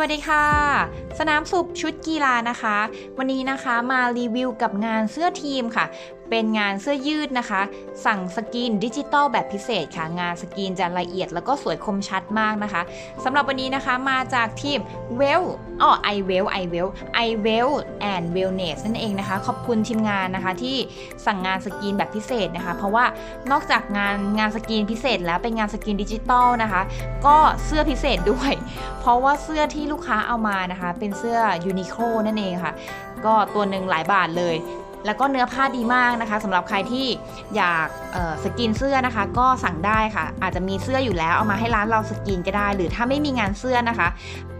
วัสดีค่ะ สนามสุบชุดกีฬานะคะ วันนี้นะคะมารีวิวกับงานเสื้อทีมค่ะ เป็นงานเสื้อยืดนะคะ สั่งสกรีนดิจิตอลแบบพิเศษค่ะ งานสกรีนจะละเอียดแล้วก็สวยคมชัดมากนะคะสำหรับวันนี้นะคะมาจากทีม Well อ๋อ I Well I Well I Well and Wellness นั่นเองนะคะ ขอบคุณทีมงานนะคะที่สั่งงานสกรีนแบบพิเศษนะคะ เพราะว่านอกจากงานงานสกรีนพิเศษแล้วเป็นงานสกรีนดิจิตอลนะคะ ก็เสื้อพิเศษด้วย เพราะว่าเสื้อที่ลูกค้าเอามานะคะ เป็นเสื้อยูนิโคลนั่นเองค่ะ ก็ตัวหนึ่งหลายบาทเลย แล้วก็เนื้อผ้าดีมากนะคะสำหรับใครที่อยากสกินเสื้อนะคะ ก็สั่งได้ค่ะ อาจจะมีเสื้ออยู่แล้วเอามาให้ร้านเราสกินก็ได้ หรือถ้าไม่มีงานเสื้อนะคะ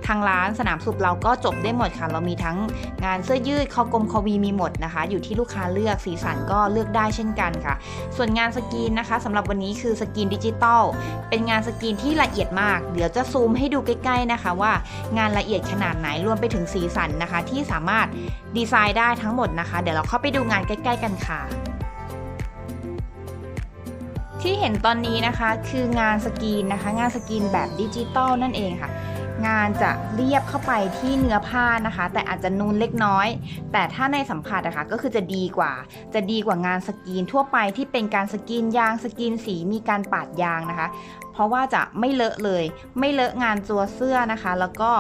ทางร้านสนามสุบเราก็จบได้หมดค่ะ เรามีทั้งงานเสื้อยืดคอกลมคอวีมีหมดนะคะ อยู่ที่ลูกค้าเลือกสีสันก็เลือกได้เช่นกันค่ะ ส่วนงานสกรีนนะคะสำหรับวันนี้คือสกรีนดิจิตอลเป็นงานสกรีนที่ละเอียดมาก เดี๋ยวจะซูมให้ดูใกล้ๆนะคะว่างานละเอียดขนาดไหนรวมไปถึงสีสันนะคะ ที่สามารถดีไซน์ได้ทั้งหมดนะคะ เดี๋ยวเราเข้าไปดูงานใกล้ ๆ กันค่ะที่เห็นตอนนี้นะคะคืองานสกรีนนะคะ งานสกรีนแบบดิจิตอลนั่นเองค่ะ งานจะเรียบเข้าไปที่เนื้อผ้านะคะ แต่อาจจะนูนเล็กน้อย แต่ถ้าในสัมผัสนะคะก็คือจะดีกว่า จะดีกว่างานสกรีนทั่วไปที่เป็นการสกรีนยางสกรีนสีมีการปาดยางนะคะ เพราะว่าจะไม่เลอะเลย ไม่เลอะงานตัวเสื้อนะคะ แล้วก็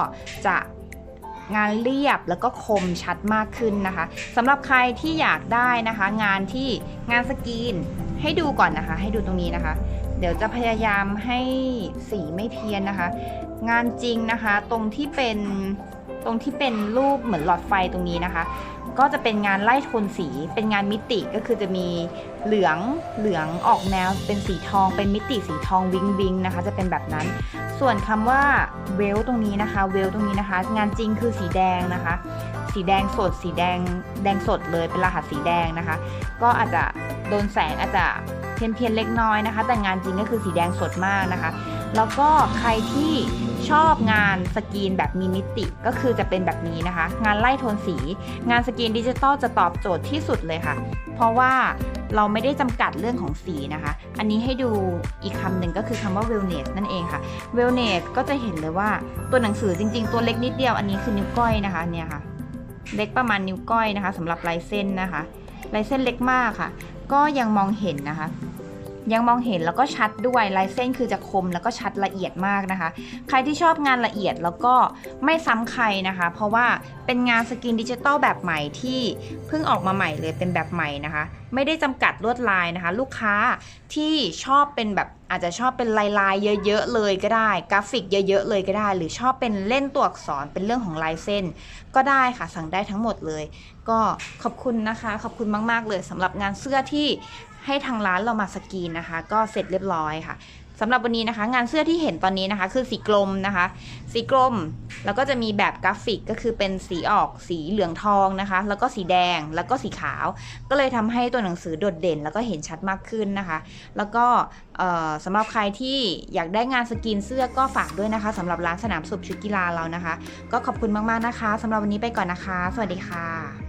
จะงานเรียบแล้วก็คมชัดมากขึ้นนะคะสำหรับใครที่อยากได้นะคะ งานที่งานสกรีนให้ดูก่อนนะคะ ให้ดูตรงนี้นะคะ เดี๋ยวจะพยายามให้สีไม่เพี้ยนนะคะ งานจริงนะคะ ตรงที่เป็นตรงที่เป็นรูปเหมือนหลอดไฟตรงนี้นะคะ ก็จะเป็นงานไล่โทนสี เป็นงานมิติก็คือจะมีเหลืองเหลืองออกแนวเป็นสีทอง เป็นมิติสีทองวิงวิงนะคะ จะเป็นแบบนั้น ส่วนคำว่าเวลตรงนี้นะคะ เวลตรงนี้นะคะ งานจริงคือสีแดงนะคะ สีแดงสด สีแดงแดงสดเลยเป็นรหัสสีแดงนะคะ ก็อาจจะ โดนแสงอาจจะเพี้ยนเพียนๆเล็กน้อยนะคะ แต่งานจริงก็คือสีแดงสดมากนะคะ แล้วก็ใครที่ชอบงานสกรีนแบบมีมิติก็คือจะเป็นแบบนี้นะคะ งานไล่โทนสี งานสกรีนดิจิตอลจะตอบโจทย์ที่สุดเลยค่ะ เพราะว่าเราไม่ได้จำกัดเรื่องของสีนะคะ อันนี้ให้ดูอีกคำหนึ่งก็คือคำว่า wellness นั่นเองค่ะ wellness ก็จะเห็นเลยว่าตัวหนังสือจริง ๆ ตัวเล็กนิดเดียวอันนี้คือนิ้วก้อยนะคะเนี่ยค่ะ เล็กประมาณนิ้วก้อยนะคะสำหรับลายเส้นนะคะลายเส้นเล็กมากค่ะ ก็ยังมองเห็นนะคะ ยังมองเห็นแล้วก็ชัดด้วยลายเส้นคือจะคมแล้วก็ชัดละเอียดมากนะคะ ใครที่ชอบงานละเอียดแล้วก็ไม่ซ้ำใครนะคะ เพราะว่าเป็นงานสกรีนดิจิตอลแบบใหม่ที่เพิ่งออกมาใหม่เลยเป็นแบบใหม่นะคะไม่ได้จำกัดลวดลายนะคะ ลูกค้าที่ชอบเป็นแบบอาจจะชอบเป็นลายลายเยอะๆเลยก็ได้ กราฟิกเยอะๆเลยก็ได้ หรือชอบเป็นเล่นตัวอักษรเป็นเรื่องของลายเส้น ก็ได้ค่ะสั่งได้ทั้งหมดเลย ก็ขอบคุณนะคะ ขอบคุณมากๆเลยสำหรับงานเสื้อที่ให้ทางร้านเรามาสกรีนนะคะ ก็เสร็จเรียบร้อยค่ะ สำหรับวันนี้นะคะ งานเสื้อที่เห็นตอนนี้นะคะ คือสีกลมนะคะ สีกลมแล้วก็จะมีแบบกราฟิกก็คือเป็นสีออกสีเหลืองทองนะคะ แล้วก็สีแดงแล้วก็สีขาว ก็เลยทำให้ตัวหนังสือโดดเด่น แล้วก็เห็นชัดมากขึ้นนะคะ แล้วก็สำหรับใครที่อยากได้งานสกรีนเสื้อก็ฝากด้วยนะคะสำหรับร้านสนามสุบชุดกีฬาเรานะคะ ก็ขอบคุณมากๆนะคะสำหรับวันนี้ไปก่อนนะคะ สวัสดีค่ะ